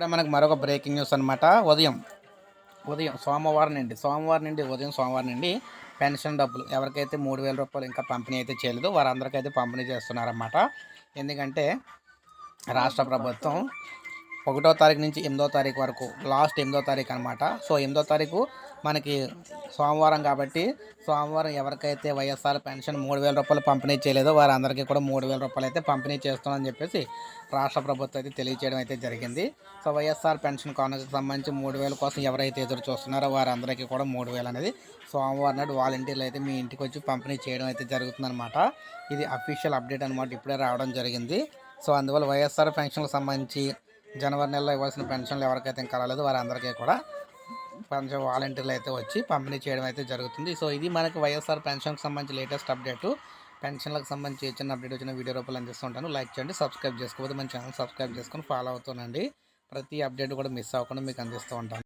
ఇప్పుడే మనకు మరొక బ్రేకింగ్ న్యూస్ అనమాట ఉదయం ఉదయం సోమవారం నుండి సోమవారం నుండి ఉదయం సోమవారం నుండి పెన్షన్ డబ్బులు ఎవరికైతే మూడు వేల రూపాయలు ఇంకా పంపిణీ అయితే చేయలేదు వారందరికైతే పంపిణీ చేస్తున్నారన్నమాట. ఎందుకంటే రాష్ట్ర ప్రభుత్వం ఒకటో తారీఖు నుంచి ఎనిమిదో తారీఖు వరకు లాస్ట్ ఎనిమిదో తారీఖు అనమాట సో ఎనిమిదో తారీఖు మనకి సోమవారం కాబట్టి సోమవారం ఎవరికైతే వైఎస్ఆర్ పెన్షన్ మూడు వేల రూపాయలు పంపిణీ చేయలేదో వారందరికీ కూడా మూడు వేల రూపాయలు అయితే పంపిణీ చేస్తున్నామని చెప్పేసి రాష్ట్ర ప్రభుత్వం అయితే తెలియజేయడం అయితే జరిగింది. సో వైఎస్ఆర్ పెన్షన్ కానుకకు సంబంధించి మూడు వేల కోసం ఎవరైతే ఎదురు చూస్తున్నారో వారందరికీ కూడా మూడు వేలు అనేది సోమవారం నాడు వాలంటీర్లు అయితే మీ ఇంటికి వచ్చి పంపిణీ చేయడం అయితే జరుగుతుందన్నమాట. ఇది అఫీషియల్ అప్డేట్ అనమాట ఇప్పుడే రావడం జరిగింది. సో అందువల్ల వైఎస్ఆర్ పెన్షన్కి సంబంధించి జనవరి నెలలో ఇవ్వాల్సిన పెన్షన్లు ఎవరికైతే ఇంకా రాలేదో వారందరికీ కూడా పెన్షన్ వాలంటీర్లు అయితే వచ్చి పంపిణీ చేయడం అయితే జరుగుతుంది. సో ఇది మనకి వైఎస్ఆర్ పెన్షన్కి సంబంధించి లేటెస్ట్ అప్డేట్. పెన్షన్లకు సంబంధించి చిన్న అప్డేట్ వచ్చిన వీడియో రూపాయలు అందిస్తుంటాను. లైక్ చేయండి సబ్స్క్రైబ్ చేసుకోకపోతే మన ఛానల్ సబ్స్క్రైబ్ చేసుకొని ఫాలో అవుతానండి. ప్రతి అప్డేట్ కూడా మిస్ అవ్వకుండా మీకు అందిస్తూ ఉంటాను.